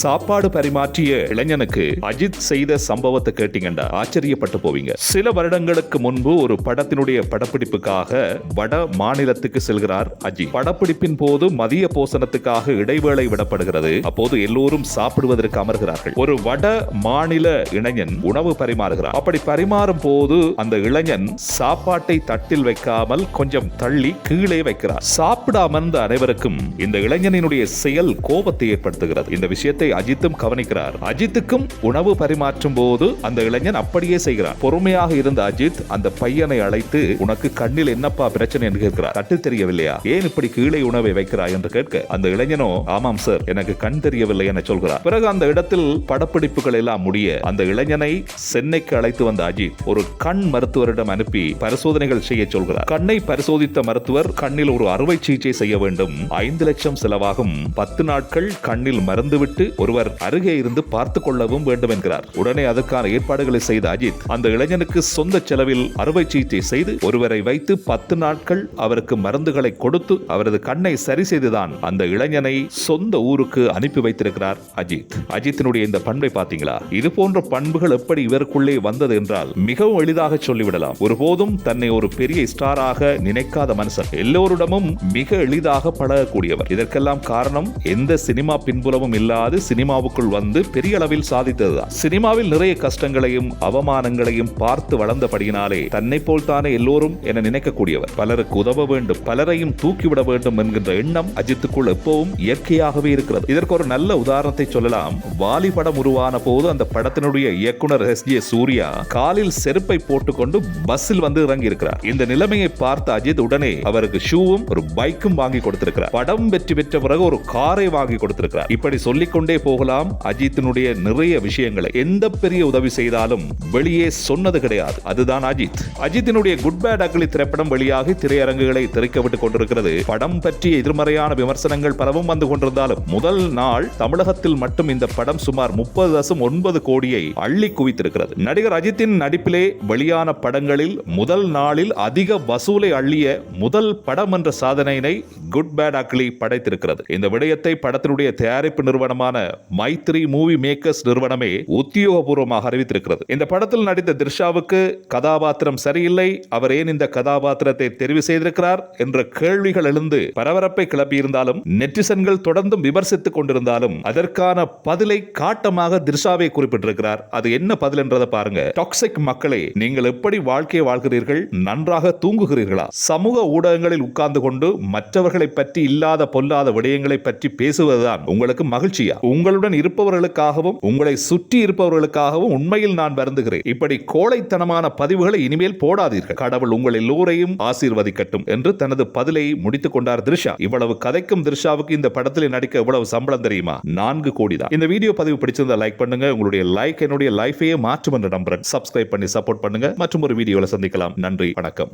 சாப்பாடு பரிமாற்றிய இளைஞனுக்கு அஜித் செய்த சம்பவத்தை கேட்டீங்கன்னா ஆச்சரியப்பட்டு போவீங்க. சில வருடங்களுக்கு முன்பு ஒரு படத்தினுடைய படப்பிடிப்புக்காக வட மாநிலத்துக்கு செல்கிறார் அஜித். படப்பிடிப்பின் போது மதிய போசனத்துக்காக இடைவேளை விடப்படுகிறது. அப்போது எல்லோரும் சாப்பிடுவதற்கு அமர்கிறார்கள். ஒரு வட மாநில இளைஞன் உணவு பரிமாறுகிறார். அப்படி பரிமாறும் போது அந்த இளைஞன் சாப்பாட்டை தட்டில் வைக்காமல் கொஞ்சம் தள்ளி கீழே வைக்கிறார். சாப்பிட அமர்ந்த அனைவருக்கும் இந்த இளைஞனினுடைய செயல் கோபத்தை ஏற்படுத்துகிறது. இந்த விஷயத்தை அஜித்தும் கவனிக்கிறார். அஜித்துக்கும் உணவு பரிமாற்றும் போது அந்த இளைஞன் அப்படியே செய்கிறார் பொறுமையாக இருந்த அஜித் அந்த பையனை அழைத்து உனக்கு கண்ணில் என்னப்பா பிரச்சனை? என்று கேட்கிறார். கட்டு தெரியவில்லையா? ஏன் இப்படி கீழே உணவை வைக்கிறாய்? என்று கேட்க அந்த இளைஞனோ ஆமாம் சார் எனக்கு கண் தெரியவில்லை என சொல்கிறார். பிறகு அந்த இடத்தில் படப்பிடிப்புகள் எல்லாம் முடிய அந்த இளைஞனை சென்னைக்கு அழைத்து வந்த அஜித் ஒரு கண் மருத்துவரிடம் அனுப்பி பரிசோதனைகள் செய்ய சொல்கிறார். கண்ணை பரிசோதித்த மருத்துவர் கண்ணில் ஒரு அறுவை சிகிச்சை செய்ய வேண்டும். ஐந்து லட்சம் செலவாகும். பத்து நாட்கள் கண்ணில் மறந்துவிட்டு ஒருவர் அருகே இருந்து பார்த்து கொள்ளவும் வேண்டும் என்கிறார் உடனே அதற்கான ஏற்பாடுகளை செய்த அஜித் அந்த இளைஞனுக்கு சொந்த செலவில் அறுவை சிகிச்சை செய்து ஒருவரை வைத்து பத்து நாட்கள் அவருக்கு மருந்துகளை கொடுத்து அவரது கண்ணை சரி செய்துதான் அந்த இளைஞனை சொந்த ஊருக்கு அனுப்பி வைத்திருக்கிறார் அஜித். அஜித்தினுடைய இந்த பண்பை பார்த்தீங்களா? இது போன்ற பண்புகள் எப்படி இவருக்குள்ளே வந்தது என்றால் மிகவும் எளிதாக சொல்லிவிடலாம். ஒருபோதும் தன்னை ஒரு பெரிய ஸ்டாராக நினைக்காத மனுஷன். எல்லோரிடமும் மிக எளிதாக பழகக்கூடியவர். இதற்கெல்லாம் காரணம் எந்த சினிமா பின்புலமும் இல்லாத சினிமாவுக்குள் வந்து பெரிய அளவில் சாதித்ததுதான். சினிமாவில் நிறைய கஷ்டங்களையும் அவமானங்களையும் பார்த்து வளர்ந்தபடியினாலே தன்னை போல் தானே எல்லோரும் என நினைக்கக்கூடியவர். பலருக்கு உதவ வேண்டும் பலரையும் தூக்கிவிட வேண்டும் என்கின்ற எண்ணம் அஜித்துக்குள் எப்பவும் இயற்கையாகவே இருக்கிறது. இதற்கு ஒரு நல்ல உதாரணத்தை சொல்லலாம். வாலி படம் உருவான போது அந்த படத்தினுடைய இயக்குனர் எஸ். ஜே. சூர்யா காலில் செருப்பை போட்டுக்கொண்டு பஸ்ஸில் வந்து இறங்கி இருக்கிறார் இந்த நிலைமையை பார்த்த அஜித் உடனே அவருக்கு ஷூவும் ஒரு பைக்கும் வாங்கி கொடுத்திருக்கிறார். படம் வெற்றி பெற்ற பிறகு ஒரு காரை வாங்கி கொடுத்திருக்கிறார். இப்படி சொல்லிக்கொண்டே போகலாம். அஜித்தினுடைய நிறைய விஷயங்களை எந்த பெரிய உதவி செய்தாலும் வெளியே சொன்னது கிடையாது. அதுதான் அஜித். அஜித்தினுடைய குட் பேட் அக்லி திரைப்படம் வெளியாகி திரையரங்குகளை திரைக்கப்பட்டுக் கொண்டிருக்கிறது. படம் பற்றிய எதிர்மறையான விமர்சனங்கள் பலவும் வந்து கொண்டிருந்தாலும் முதல் நாள் தமிழகத்தில் மட்டும் இந்த படம் சுமார் முப்பது தசம் ஒன்பது கோடியை அள்ளி குவித்திருக்கிறது. நடிகர் அஜித்தின் நடிப்பிலே வெளியான படங்களில் முதல் நாளில் அதிக வசூலை அள்ளிய முதல் படம் என்ற சாதனையினை குட் பேட் அக்லி படைத்திருக்கிறது. இந்த விடயத்தை படத்தினுடைய தயாரிப்பு நிறுவனமான மைத்ரி மூவி மேக்கர்ஸ் நிறுவனமே உத்தியோகபூர்வமாக அறிவித்திருக்கிறது. இந்த படத்தில் நடித்த திர்ஷாவுக்கு கதாபாத்திரம் சரியில்லை அவர் ஏன் இந்த கதாபாத்திரத்தை தெரிவு செய்திருக்கிறார் என்ற கேள்விகள் எழுந்து பரபரப்பை கிளப்பியிருந்தாலும் நெட்டிசன்கள் தொடர்ந்தும் விமர்சித்துக் கொண்டிருந்தாலும் அதற்கான பதிலை காட்டமாக திர்ஷாவை குறிப்பிட்டிருக்கிறார். அது என்ன பதில் என்றதை பாருங்க. டாக்ஸிக் மக்களே நீங்கள் எப்படி வாழ்க்கையை வாழ்கிறீர்கள்? நன்றாக தூங்குகிறீர்களா? சமூக ஊடகங்களில் உட்கார்ந்து கொண்டு மற்றவர்களை பற்றி இல்லாத பொல்லாத விடயங்களை பற்றி பேசுவதுதான் உங்களுக்கு மகிழ்ச்சியா? உங்களுடன் இருப்பவர்களுக்காகவும் உங்களை சுற்றி இருப்பவர்களுக்காகவும் உண்மையில் நான் வருந்துகிறேன். இப்படி கோழைத்தனமான பதிவுகளை இனிமேல் போடாதீர்கள். கடவுள் உங்கள் எல்லோரையும் ஆசீர்வதிக்கட்டும் என்று தனது பதிலை முடித்துக் கொண்டார் திரிஷா. இவ்வளவு கதைக்கும் திரிஷாவுக்கு இந்த படத்தில் நடிக்க இவ்வளவு சம்பளம் தெரியுமா? நான்கு கோடி தான். இந்த வீடியோ பதிவு பிடிச்சிருந்தா லைக் பண்ணுங்க. உங்களுடைய லைக் என்னுடைய லைஃபையே மாற்றும் என்று நம்புறேன். சப்ஸ்கிரைப் பண்ணி சப்போர்ட் பண்ணுங்க. மற்றும் ஒரு வீடியோவில் சந்திக்கலாம். நன்றி. வணக்கம்.